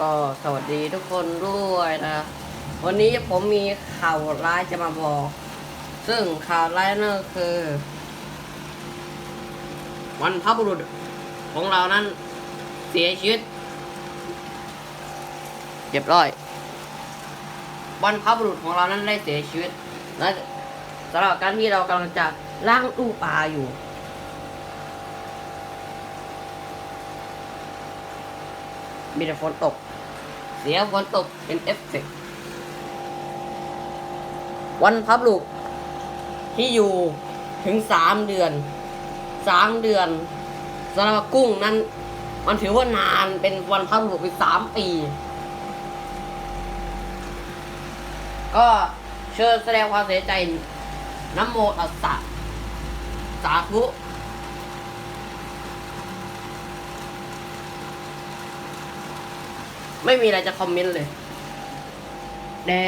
ก็สวัสดีทุกคนด้วยนะ วันนี้ผมมีข่าวร้ายจะมาบอก ซึ่งข่าวร้ายนั่นคือวันพระบุรุษของเรานั้นเสียชีวิตเรียบร้อยวันพระบุรุษของเรานั้นได้เสียชีวิตและสำหรับการที่เรากำลังจะล้างตู้ปลาอยู่ มีแต่ฝนตก เสียงฝนตกเป็นเอฟเฟกต์วันพับลูกที่อยู่ถึงสามเดือนสามเดือนสำหรับกุ้งนั้น มันถือว่านานเป็นวันพับลูกไปสามปี ก็เชิญแสดงความเสียใจน้ำโมตัสสะสาธุ ไม่มีอะไรจะคอมเมนต์เลยแต่